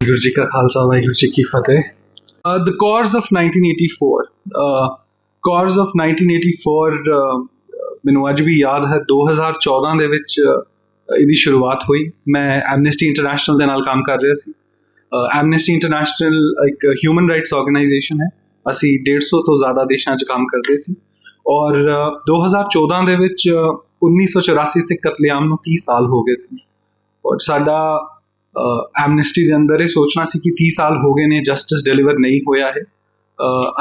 ਵਾਹਿਗੁਰੂ ਜੀ ਕਾ ਖਾਲਸਾ, ਵਾਹਿਗੁਰੂ ਜੀ ਕੀ ਫਤਿਹ। The course of 1984 course of 1984 ਮੈਨੂੰ ਅੱਜ ਵੀ ਯਾਦ ਹੈ 2014 ਦੇ ਵਿੱਚ uh, ਇਹਦੀ ਸ਼ੁਰੂਆਤ ਹੋਈ। ਮੈਂ ਐਮਨਿਸਟੀ ਇੰਟਰਨੈਸ਼ਨਲ ਦੇ ਨਾਲ ਕੰਮ ਕਰ ਰਿਹਾ ਸੀ। ਐਮਨੈਸਟੀ ਇੰਟਰਨੈਸ਼ਨਲ ਇੱਕ ਹਿਊਮਨ ਰਾਈਟਸ ਆਰਗੇਨਾਈਜੇਸ਼ਨ ਹੈ। ਅਸੀਂ 150 ਤੋਂ ਜ਼ਿਆਦਾ ਦੇਸ਼ਾਂ 'ਚ ਕੰਮ ਕਰਦੇ ਸੀ। ਔਰ uh, 2014 ਦੇ ਵਿੱਚ uh, 1984 ਸਿੱਖ ਕਤਲੇਆਮ ਨੂੰ 30 ਸਾਲ ਹੋ ਗਏ ਸੀ। ਔਰ ਸਾਡਾ ਐਮਨੈਸਟੀ ਦੇ ਅੰਦਰ ਇਹ ਸੋਚਣਾ ਸੀ ਕਿ 30 ਸਾਲ ਹੋ ਗਏ ਨੇ ਜਸਟਿਸ ਡਿਲੀਵਰ ਨਹੀਂ ਹੋਇਆ ਹੈ।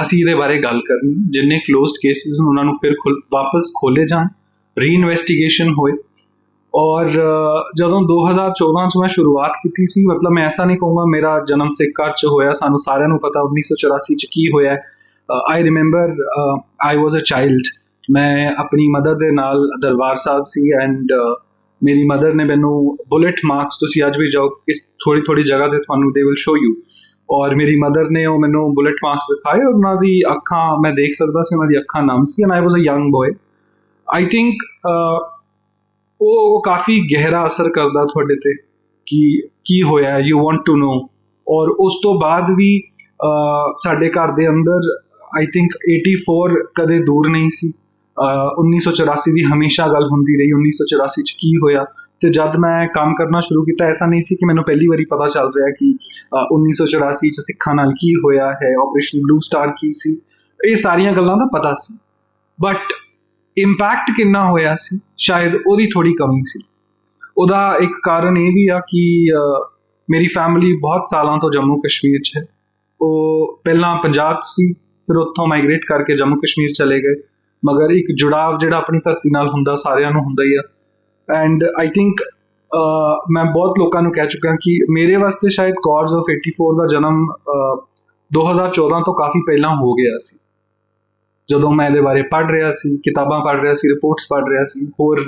ਅਸੀਂ ਇਹਦੇ ਬਾਰੇ ਗੱਲ ਕਰਨੀ। ਜਿੰਨੇ ਕਲੋਜ਼ਡ ਕੇਸਿਸ ਨੇ ਉਹਨਾਂ ਨੂੰ ਫਿਰ ਖੁੱਲ- ਵਾਪਸ ਖੋਲੇ ਜਾਣ। ਰੀਇਨਵੈਸਟੀਗੇਸ਼ਨ ਹੋਏ। ਔਰ ਅਹ, ਜਦੋਂ 2014 ਚ ਮੈਂ ਸ਼ੁਰੂਆਤ ਕੀਤੀ ਸੀ ਮਤਲਬ ਮੈਂ ਐਸਾ ਨਹੀਂ ਕਹੂੰਗਾ ਮੇਰਾ ਜਨਮ ਸਿੱਖ ਘਰ ਚ ਹੋਇਆ ਸਾਨੂੰ ਸਾਰਿਆਂ ਨੂੰ ਪਤਾ 1984 ਚ ਕੀ ਹੋਇਆ। I remember I was a child ਮੈਂ ਆਪਣੀ ਮਦਰ ਦੇ ਨਾਲ ਦਰਬਾਰ ਸਾਹਿਬ ਸੀ ਐਂਡ ਮੇਰੀ ਮਦਰ ਨੇ ਮੈਨੂੰ ਬੁਲੇਟ ਮਾਰਕਸ ਤੁਸੀਂ ਅੱਜ ਵੀ ਜਾਓ ਕਿਸ ਥੋੜੀ ਥੋੜੀ ਜਗ੍ਹਾ ਤੇ ਤੁਹਾਨੂੰ ਦੇ ਵਿਲ ਸ਼ੋ ਯੂ ਔਰ ਮੇਰੀ ਮਦਰ ਨੇ ਉਹ ਮੈਨੂੰ ਬੁਲੇਟ ਮਾਰਕਸ ਦਿਖਾਏ ਔਰ ਉਹਨਾਂ ਦੀ ਅੱਖਾਂ ਮੈਂ ਦੇਖ ਸਕਦਾ ਸੀ ਉਹਨਾਂ ਦੀ ਅੱਖਾਂ ਨਮ ਸੀ and I was a young boy I think ਉਹ ਕਾਫੀ ਗਹਿਰਾ ਅਸਰ ਕਰਦਾ ਤੁਹਾਡੇ ਤੇ ਕਿ ਕੀ ਹੋਇਆ ਯੂ ਵਾਂਟ ਟੂ ਨੋ ਔਰ ਉਸ ਤੋਂ ਬਾਅਦ ਵੀ ਸਾਡੇ ਘਰ ਦੇ ਅੰਦਰ ਆਈ ਥਿੰਕ 84 ਕਦੇ ਦੂਰ ਨਹੀਂ ਸੀ। ਅਹ 1984 ਦੀ ਹਮੇਸ਼ਾ ਗੱਲ ਹੁੰਦੀ ਰਹੀ 1984 ਚ ਕੀ ਹੋਇਆ। ਤੇ ਜਦ ਮੈਂ ਕੰਮ ਕਰਨਾ ਸ਼ੁਰੂ ਕੀਤਾ, ਐਸਾ ਨਹੀਂ ਸੀ ਕਿ ਮੈਨੂੰ ਪਹਿਲੀ ਵਾਰੀ ਪਤਾ ਚੱਲ ਰਿਹਾ ਕਿ, ਅਹ 1984 ਚ ਸਿੱਖਾਂ ਨਾਲ ਕੀ ਹੋਇਆ ਹੈ ਆਪਰੇਸ਼ਨ ਬਲੂ ਸਟਾਰ ਕੀ ਸੀ। ਇਹ ਸਾਰੀਆਂ ਗੱਲਾਂ ਦਾ ਪਤਾ ਸੀ। ਬਟ ਇੰਪੈਕਟ ਕਿੰਨਾ ਹੋਇਆ ਸੀ? ਸ਼ਾਇਦ ਉਹਦੀ ਥੋੜੀ ਕਮੀ ਸੀ। ਉਹਦਾ ਇੱਕ ਕਾਰਨ ਇਹ ਵੀ ਆ ਕਿ ਮੇਰੀ ਫੈਮਿਲੀ ਬਹੁਤ ਸਾਲਾਂ ਤੋਂ ਜੰਮੂ ਕਸ਼ਮੀਰ 'ਚ ਹੈ। ਉਹ ਪਹਿਲਾਂ ਪੰਜਾਬ 'ਚ ਸੀ ਫਿਰ ਉੱਥੋਂ ਮਾਈਗ੍ਰੇਟ ਕਰਕੇ ਜੰਮੂ ਕਸ਼ਮੀਰ ਚਲੇ ਗਏ। ਮਗਰ ਇੱਕ ਜੁੜਾਵ ਜਿਹੜਾ ਆਪਣੀ ਧਰਤੀ ਨਾਲ ਹੁੰਦਾ ਸਾਰਿਆਂ ਨੂੰ ਹੁੰਦਾ ਹੀ ਆ। ਐਂਡ ਆਈ ਥਿੰਕ ਮੈਂ ਬਹੁਤ ਲੋਕਾਂ ਨੂੰ ਕਹਿ ਚੁੱਕਾ ਕਿ ਮੇਰੇ ਵਾਸਤੇ ਸ਼ਾਇਦ ਕਾਰਜ਼ ਆਫ 84 ਦਾ ਜਨਮ ਅਹ, 2014 ਤੋਂ ਕਾਫੀ ਪਹਿਲਾਂ ਹੋ ਗਿਆ ਸੀ। ਜਦੋਂ ਮੈਂ ਇਹਦੇ ਬਾਰੇ ਪੜ੍ਹ ਰਿਹਾ ਸੀ, ਕਿਤਾਬਾਂ ਪੜ੍ਹ ਰਿਹਾ ਸੀ ਰਿਪੋਰਟਸ ਪੜ੍ਹ ਰਿਹਾ ਸੀ, ਹੋਰ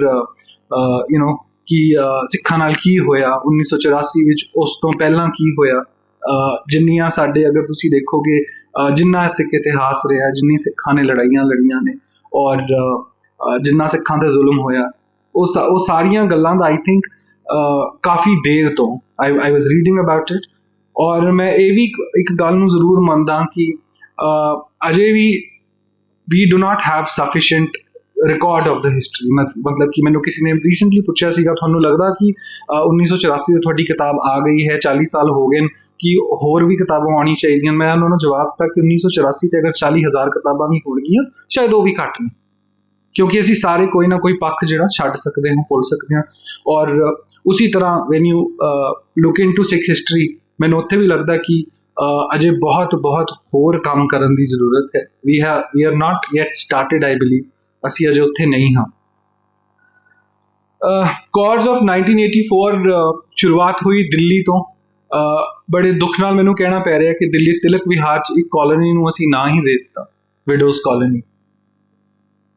ਯੂ نو ਕਿ ਸਿੱਖਾਂ ਨਾਲ ਕੀ ਹੋਇਆ 1984 ਵਿੱਚ ਉਸ ਤੋਂ ਪਹਿਲਾਂ ਕੀ ਹੋਇਆ? ਜਿੰਨੀਆਂ ਸਾਡੇ, ਅਗਰ ਤੁਸੀਂ ਦੇਖੋਗੇ ਜਿੰਨਾ ਸਿੱਖ ਇਤਿਹਾਸ ਰਿਹਾ, ਜਿੰਨੀ ਸਿੱਖਾਂ ਨੇ ਲੜਾਈਆਂ ਲੜੀਆਂ ਨੇ, ਔਰ ਜਿੰਨਾ ਸਿੱਖਾਂ ਤੇ ਜ਼ੁਲਮ ਹੋਇਆ, ਉਹ ਸਾ- ਉਹ ਸਾਰੀਆਂ ਗੱਲਾਂ ਦਾ ਆਈ ਥਿੰਕ ਕਾਫੀ ਦੇਰ ਤੋਂ I I was reading about it ਔਰ ਮੈਂ ਇਹ ਵੀ ਇੱਕ- ਗੱਲ ਨੂੰ ਜ਼ਰੂਰ ਮੰਨਦਾ ਕਿ ਅਜੇ ਵੀ we do not have sufficient record of ਦਾ ਹਿਸਟਰੀ ਮਤ- ਮਤਲਬ ਕਿ ਮੈਨੂੰ ਕਿਸੇ ਨੇ ਰੀਸੈਂਟਲੀ ਪੁੱਛਿਆ ਸੀਗਾ ਤੁਹਾਨੂੰ ਲੱਗਦਾ ਕਿ ਅਹ, 1984 ਦੀ ਤੁਹਾਡੀ ਕਿਤਾਬ ਆ ਗਈ ਹੈ 40 ਸਾਲ ਹੋ ਗਏ ਕਿ ਹੋਰ ਵੀ ਕਿਤਾਬਾਂ ਆਉਣੀ ਚਾਹੀਦੀਆਂ ਮੈਂ ਉਹਨਾਂ ਨੂੰ ਜਵਾਬ ਦਿੱਤਾ ਕਿ 1984 ਤੇ ਅਗਰ 40000 ਕਿਤਾਬਾਂ ਵੀ ਹੋਣਗੀਆਂ ਸ਼ਾਇਦ ਉਹ ਵੀ ਘੱਟ ਨੇ ਕਿਉਂਕਿ ਅਸੀਂ ਸਾਰੇ ਕੋਈ ਨਾ ਕੋਈ ਪੱਖ ਜਿਹੜਾ ਛੱਡ ਸਕਦੇ ਹਾਂ ਭੁੱਲ ਸਕਦੇ ਹਾਂ ਔਰ ਅ, ਉਸੇ ਤਰ੍ਹਾਂ when you look into Sikh history ਮੈਨੂੰ ਉੱਥੇ ਵੀ ਲੱਗਦਾ ਕਿ ਅਜੇ ਬਹੁਤ ਬਹੁਤ ਹੋਰ ਕੰਮ ਕਰਨ ਦੀ ਜ਼ਰੂਰਤ ਹੈ। ਵੀ ਹੈ we are not yet started I believe ਅਸੀਂ ਅਜੇ ਉੱਥੇ ਨਹੀਂ ਹਾਂ। ਕਾਰਜ਼ ਆਫ 1984 ਸ਼ੁਰੂਆਤ ਹੋਈ ਦਿੱਲੀ ਤੋਂ। ਬੜੇ ਦੁੱਖ ਨਾਲ ਮੈਨੂੰ ਕਹਿਣਾ ਪੈ ਰਿਹਾ ਕਿ ਦਿੱਲੀ ਤਿਲਕ ਵਿਹਾਰ 'ਚ ਇੱਕ ਕਾਲੋਨੀ ਨੂੰ ਅਸੀਂ ਨਾ ਹੀ ਦੇ ਦਿੱਤਾ ਵਿਡੋਜ਼ ਕਾਲੋਨੀ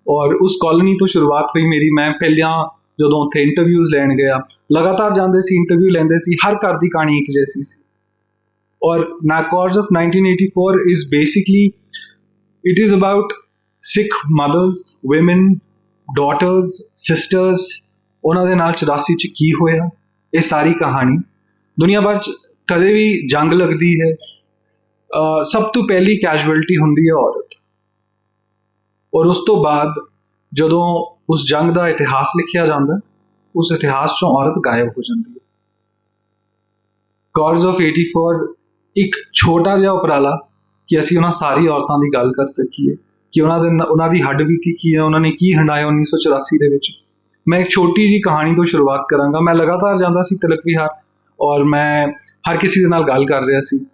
ਔਰ ਉਸ ਕਾਲੋਨੀ ਤੋਂ ਸ਼ੁਰੂਆਤ ਹੋਈ ਮੇਰੀ। ਮੈਂ ਪਹਿਲਾਂ ਜਦੋਂ ਉੱਥੇ ਇੰਟਰਵਿਊਜ਼ ਲੈਣ ਗਿਆ, ਲਗਾਤਾਰ ਜਾਂਦੇ ਸੀ ਇੰਟਰਵਿਊ ਲੈਂਦੇ ਸੀ, ਹਰ ਘਰ ਦੀ ਕਹਾਣੀ ਇੱਕ ਜੈਸੀ ਸੀ। ਔਰ ਨਾਕੌਰਸ of 1984 is basically it is about Sikh mothers women, daughters, sisters ਉਹਨਾਂ ਦੇ ਨਾਲ 84 ਚ ਕੀ ਹੋਇਆ ਇਹ ਸਾਰੀ ਕਹਾਣੀ ਦੁਨੀਆ ਭਰ ਚ ਕਦੇ ਵੀ ਜੰਗ ਲੱਗਦੀ ਹੈ ਸਭ ਤੋਂ ਪਹਿਲੀ ਕੈਜੁਅਲਟੀ ਹੁੰਦੀ ਹੈ ਔਰਤ ਔਰ ਉਸ ਤੋਂ ਬਾਅਦ ਜਦੋਂ ਉਸ ਜੰਗ ਦਾ ਇਤਿਹਾਸ ਲਿਖਿਆ ਜਾਂਦਾ ਉਸ ਇਤਿਹਾਸ ਚੋਂ ਔਰਤ ਗਾਇਬ ਹੋ ਜਾਂਦੀ ਹੈ ਕਾਰਜ਼ ਆਫ 84 ਇੱਕ ਛੋਟਾ ਜਿਹਾ ਉਪਰਾਲਾ ਕਿ ਅਸੀਂ ਉਹਨਾਂ ਸਾਰੀ ਔਰਤਾਂ ਦੀ ਗੱਲ ਕਰ ਸਕੀਏ, ਕਿ ਉਹਨਾਂ ਦੇ ਉਹਨਾਂ ਦੀ ਹੱਡ ਬੀਤੀ ਕੀ ਹੈ, ਉਹਨਾਂ ਨੇ ਕੀ ਹੰਡਾਇਆ 1984 ਦੇ ਵਿੱਚ। ਮੈਂ ਇੱਕ ਛੋਟੀ ਜੀ ਕਹਾਣੀ ਤੋਂ ਸ਼ੁਰੂਆਤ ਕਰਾਂਗਾ। ਮੈਂ ਲਗਾਤਾਰ ਜਾਂਦਾ ਸੀ ਤਿਲਕ ਵਿਹਾਰ ਔਰ ਮੈਂ ਹਰ ਕਿਸੇ ਦੇ ਨਾਲ ਗੱਲ ਕਰ ਰਿਹਾ ਸੀ।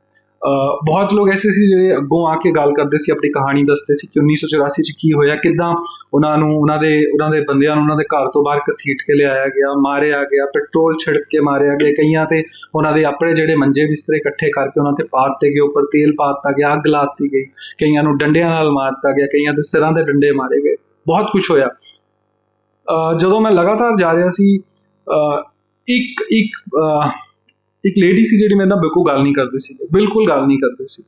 ਬਹੁਤ ਲੋਕ ਐਸੇ ਸੀ ਜਿਹੜੇ ਅੱਗੋਂ ਆ ਕੇ ਗੱਲ ਕਰਦੇ ਸੀ, ਆਪਣੀ ਕਹਾਣੀ ਦੱਸਦੇ ਸੀ ਕਿ 1984 ਚ ਕੀ ਹੋਇਆ, ਕਿਦਾਂ ਉਹਨਾਂ ਨੂੰ, ਉਹਨਾਂ ਦੇ ਉਹਨਾਂ ਦੇ ਬੰਦਿਆਂ ਨੂੰ ਉਹਨਾਂ ਦੇ ਘਰ ਤੋਂ ਬਾਹਰ ਘਸੀਟ ਕੇ ਲਿਆਇਆ ਗਿਆ, ਮਾਰਿਆ ਗਿਆ, ਪੈਟਰੋਲ ਛਿੜਕ ਕੇ ਮਾਰਿਆ ਗਿਆ, ਕਈਆਂ ਤੇ ਉਹਨਾਂ ਦੇ ਆਪਣੇ ਜਿਹੜੇ ਮੰਜੇ ਬਿਸਤਰੇ ਇਕੱਠੇ ਕਰਕੇ ਉਹਨਾਂ ਤੇ ਪਾ ਦਿੱਤੇ ਗਏ, ਉੱਪਰ ਤੇਲ ਪਾ ਦਿੱਤਾ ਗਿਆ, ਅੱਗ ਲਾ ਦਿੱਤੀ ਗਈ, ਕਈਆਂ ਨੂੰ ਡੰਡਿਆਂ ਨਾਲ ਮਾਰ ਦਿੱਤਾ ਗਿਆ, ਕਈਆਂ ਦੇ ਸਿਰਾਂ ਦੇ ਡੰਡੇ ਮਾਰੇ ਗਏ, ਬਹੁਤ ਕੁਝ ਹੋਇਆ। ਜਦੋਂ ਮੈਂ ਲਗਾਤਾਰ ਜਾ ਰਿਹਾ ਸੀ ਇੱਕ ਇੱਕ ਇੱਕ ਲੇਡੀ ਸੀ ਜਿਹੜੀ ਮੇਰੇ ਨਾਲ ਬਿਲਕੁਲ ਗੱਲ ਨਹੀਂ ਕਰਦੀ ਸੀ ਬਿਲਕੁਲ ਗੱਲ ਨਹੀਂ ਕਰਦੀ ਸੀ।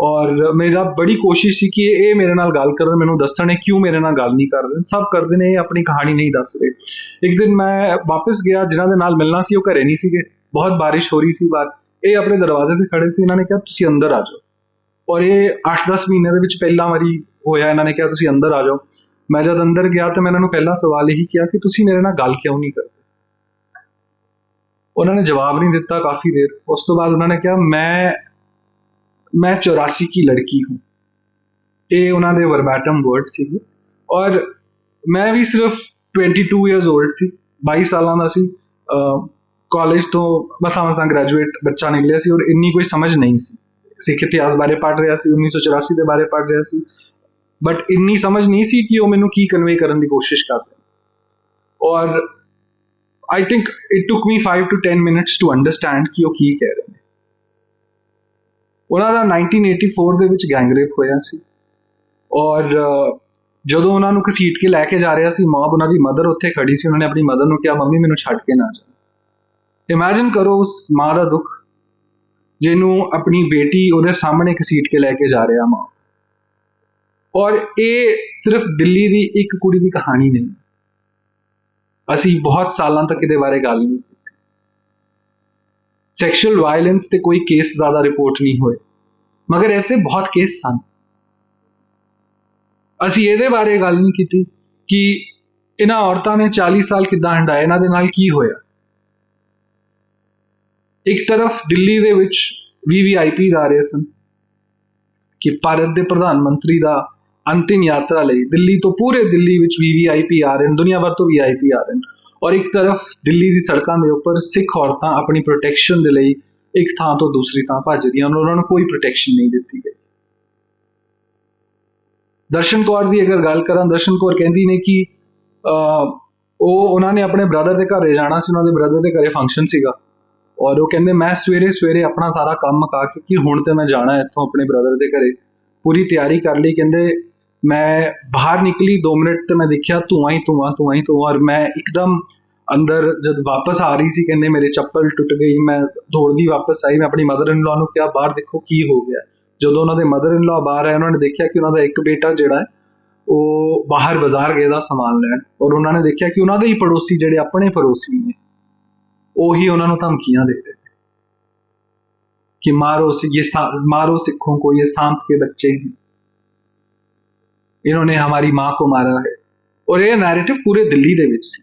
ਔਰ ਮੇਰਾ ਬੜੀ ਕੋਸ਼ਿਸ਼ ਸੀ ਕਿ ਇਹ ਮੇਰੇ ਨਾਲ ਗੱਲ ਕਰਨ, ਮੈਨੂੰ ਦੱਸਣ ਇਹ ਕਿਉਂ ਮੇਰੇ ਨਾਲ ਗੱਲ ਨਹੀਂ ਕਰ ਰਹੇ। ਸਭ ਕਰਦੇ ਨੇ, ਇਹ ਆਪਣੀ ਕਹਾਣੀ ਨਹੀਂ ਦੱਸ ਰਹੇ। ਇੱਕ ਦਿਨ ਮੈਂ ਵਾਪਸ ਗਿਆ, ਜਿਨ੍ਹਾਂ ਦੇ ਨਾਲ ਮਿਲਣਾ ਸੀ, ਉਹ ਘਰੇ ਨਹੀਂ ਸੀਗੇ। ਬਹੁਤ ਬਾਰਿਸ਼ ਹੋ ਰਹੀ ਸੀ ਬਾਹਰ। ਇਹ ਆਪਣੇ ਦਰਵਾਜ਼ੇ ਤੇ ਖੜੇ ਸੀ, ਇਹਨਾਂ ਨੇ ਕਿਹਾ, ਤੁਸੀਂ ਅੰਦਰ ਆ ਜਾਓ। ਔਰ ਇਹ 8-10 ਮਹੀਨੇ ਦੇ ਵਿੱਚ ਪਹਿਲਾ ਵਾਰੀ ਹੋਇਆ, ਇਹਨਾਂ ਨੇ ਕਿਹਾ, ਤੁਸੀਂ ਅੰਦਰ ਆ ਜਾਓ। ਮੈਂ ਜਦ ਅੰਦਰ ਗਿਆ, ਤਾਂ ਮੈਂ ਇਹਨਾਂ ਨੂੰ ਪਹਿਲਾ ਸਵਾਲ ਇਹੀ ਕਿਹਾ ਕਿ, ਤੁਸੀਂ ਮੇਰੇ ਨਾਲ ਗੱਲ ਕਿਉਂ ਨਹੀਂ ਕਰਦੇ? ਉਹਨਾਂ ਨੇ ਜਵਾਬ ਨਹੀਂ ਦਿੱਤਾ ਕਾਫੀ ਦੇਰ। ਉਸ ਤੋਂ ਬਾਅਦ ਉਹਨਾਂ ਨੇ ਕਿਹਾ, ਮੈਂ ਮੈਂ 84 ਕੀ ਲੜਕੀ ਹੂੰ। ਇਹ ਉਹਨਾਂ ਦੇ ਵਰਬੈਟਮ ਵਰਡ ਸੀ ਔਰ ਮੈਂ ਵੀ ਸਿਰਫ 22 ਇਅਰਸ 올ਡ ਸੀ 22 ਸਾਲਾਂ ਦਾ ਸੀ। ਕਾਲਜ ਤੋਂ ਮਸਾਂ ਮਸਾਂ ਗ੍ਰੈਜੂਏਟ ਬੱਚਾ ਨਿਕਲਿਆ ਸੀ ਔਰ ਇੰਨੀ ਕੋਈ ਸਮਝ ਨਹੀਂ ਸੀ। ਸਿੱਖ ਇਤਿਹਾਸ ਬਾਰੇ ਪੜ ਰਿਹਾ ਸੀ 1984 ਦੇ ਬਾਰੇ ਪੜ ਰਿਹਾ ਸੀ। ਬਟ ਇੰਨੀ ਸਮਝ ਨਹੀਂ ਸੀ ਕਿ ਉਹ ਮੈਨੂੰ ਕੀ ਕਨਵੇ ਕਰਨ ਦੀ ਕੋਸ਼ਿਸ਼ ਕਰ ਰਿਹਾ। ਔਰ I think it took me 5 to 10 minutes to understand ਕਿ ਉਹ ਕੀ ਕਹਿ ਰਹੇ ਨੇ ਉਹਨਾਂ ਦਾ 1984 ਦੇ ਵਿੱਚ ਗੈਂਗਰੇਪ ਹੋਇਆ ਸੀ। ਔਰ ਜਦੋਂ ਉਹਨਾਂ ਨੂੰ ਘਸੀਟ ਕੇ ਲੈ ਕੇ ਜਾ ਰਿਹਾ ਸੀ ਮੌਬ ਉਹਨਾਂ ਦੀ ਮਦਰ ਉੱਥੇ ਖੜੀ ਸੀ। ਉਹਨਾਂ ਨੇ ਆਪਣੀ ਮਦਰ ਨੂੰ ਕਿਹਾ, ਮੰਮੀ, ਮੈਨੂੰ ਛੱਡ ਕੇ ਨਾ ਜਾ। ਇਮੇਜਿਨ ਕਰੋ ਉਸ ਮਾਂ ਦਾ ਦੁੱਖ, ਜਿਹਨੂੰ ਆਪਣੀ ਬੇਟੀ ਉਹਦੇ ਸਾਹਮਣੇ ਘਸੀਟ ਕੇ ਲੈ ਕੇ ਜਾ ਰਿਹਾ ਮਾਂ। ਔਰ ਇਹ ਸਿਰਫ ਦਿੱਲੀ ਦੀ ਇੱਕ ਕੁੜੀ ਦੀ ਕਹਾਣੀ ਨਹੀਂ। ਅਸੀਂ ਬਹੁਤ ਸਾਲਾਂ ਤੱਕ ਇਹਦੇ ਬਾਰੇ ਗੱਲ ਨਹੀਂ ਕੀਤੀ। ਸੈਕਸ਼ੂਅਲ ਵਾਇਲੈਂਸ ਤੇ ਕੋਈ ਕੇਸ ਜ਼ਿਆਦਾ ਰਿਪੋਰਟ ਨਹੀਂ ਹੋਏ। ਮਗਰ ਐਸੇ ਬਹੁਤ ਕੇਸ ਸਨ। ਅਸੀਂ ਇਹਦੇ ਬਾਰੇ ਗੱਲ ਨਹੀਂ ਕੀਤੀ ਕਿ ਇਹਨਾਂ ਔਰਤਾਂ ਨੇ 40 ਸਾਲ ਕਿੱਦਾਂ ਹੰਡਾਏ ਇਹਨਾਂ ਦੇ ਨਾਲ ਕੀ ਹੋਇਆ। ਇੱਕ ਤਰਫ ਦਿੱਲੀ ਦੇ ਵਿੱਚ ਵੀਵੀਆਈਪੀਜ਼ ਆ ਰਹੇ ਸਨ ਕਿ ਭਾਰਤ ਦੇ ਪ੍ਰਧਾਨ ਮੰਤਰੀ ਦਾ ਅੰਤਿਮ ਯਾਤਰਾ ਲਈ ਦਿੱਲੀ ਤੋਂ ਪੂਰੇ ਦਿੱਲੀ ਵਿੱਚ ਵੀਵੀਆਈਪੀ ਆ ਰਹੇ ਨੇ ਦੁਨੀਆ ਭਰ ਤੋਂ ਵੀਆਈਪੀ ਆ ਰਹੇ ਨੇ ਔਰ ਇੱਕ ਤਰਫ ਦਿੱਲੀ ਦੀ ਸੜਕਾਂ ਦੇ ਉੱਪਰ ਸਿੱਖ ਔਰਤਾਂ ਆਪਣੀ ਪ੍ਰੋਟੈਕਸ਼ਨ ਦੇ ਲਈ ਇੱਕ ਥਾਂ ਤੋਂ ਦੂਸਰੀ ਥਾਂ ਭੱਜ ਰਹੀਆਂ ਉਹਨਾਂ ਨੂੰ ਕੋਈ ਪ੍ਰੋਟੈਕਸ਼ਨ ਨਹੀਂ ਦਿੱਤੀ ਗਈ। ਦਰਸ਼ਨ ਕੌਰ ਦੀ ਅਗਰ ਗੱਲ ਕਰਾਂ, ਦਰਸ਼ਨ ਕੌਰ ਕਹਿੰਦੀ ਨੇ ਕਿ ਉਹ, ਉਹਨਾਂ ਨੇ ਆਪਣੇ ਬ੍ਰਦਰ ਦੇ ਘਰੇ ਜਾਣਾ ਸੀ, ਉਹਨਾਂ ਦੇ ਬ੍ਰਦਰ ਦੇ ਘਰੇ ਫੰਕਸ਼ਨ ਸੀਗਾ। ਔਰ ਉਹ ਕਹਿੰਦੇ, ਮੈਂ ਸਵੇਰੇ ਸਵੇਰੇ ਆਪਣਾ ਸਾਰਾ ਕੰਮ ਮੁਕਾ ਕੇ ਕਿ ਹੁਣ ਤੇ ਮੈਂ ਜਾਣਾ ਇੱਥੋਂ ਆਪਣੇ ਬ੍ਰਦਰ ਦੇ ਘਰੇ। ਪੂਰੀ ਤਿਆਰੀ ਕਰ ਲਈ। ਕਹਿੰਦੇ ਮੈਂ ਬਾਹਰ ਨਿਕਲੀ 2 ਮਿੰਟ ਤੇ ਮੈਂ ਦੇਖਿਆ ਧੂਆਂ ਹੀ ਧੂਆਂ ਧੂਆਂ ਹੀ ਧੂਆਂ ਔਰ ਮੈਂ ਇੱਕਦਮ ਅੰਦਰ ਜਦ ਵਾਪਸ ਆ ਰਹੀ ਸੀ ਕਹਿੰਦੇ ਮੇਰੇ ਚੱਪਲ ਟੁੱਟ ਗਈ ਮੈਂ ਦੌੜਦੀ ਵਾਪਸ ਆਈ ਮੈਂ ਆਪਣੀ ਮਦਰ ਇਨ ਲਾ ਨੂੰ ਕਿਹਾ ਬਾਹਰ ਦੇਖੋ ਕੀ ਹੋ ਗਿਆ ਜਦੋਂ ਉਹਨਾਂ ਦੇ ਮਦਰ ਇਨ ਲਾ ਬਾਹਰ ਆਏ ਉਹਨਾਂ ਨੇ ਦੇਖਿਆ ਕਿ ਉਹਨਾਂ ਦਾ ਇੱਕ ਬੇਟਾ ਜਿਹੜਾ ਹੈ ਉਹ ਬਾਹਰ ਬਾਜ਼ਾਰ ਗਿਆ ਦਾ ਸਮਾਨ ਲੈਣ ਔਰ ਉਹਨਾਂ ਨੇ ਦੇਖਿਆ ਕਿ ਉਹਨਾਂ ਦੇ ਹੀ ਪੜੋਸੀ ਜਿਹੜੇ ਆਪਣੇ ਪੜੋਸੀ ਨੇ ਉਹੀ ਉਹਨਾਂ ਨੂੰ ਧਮਕੀਆਂ ਦੇ ਰਹੇ ਨੇ ਕਿ ਮਾਰੋ सी- ये सा- मारो सिखों को ये सांप के बच्चे हैं इन्होंने हमारी माँ को मारा है ਔਰ ਇਹ ਨੈਰੇਟਿਵ ਪੂਰੇ ਦਿੱਲੀ ਦੇ ਵਿੱਚ ਸੀ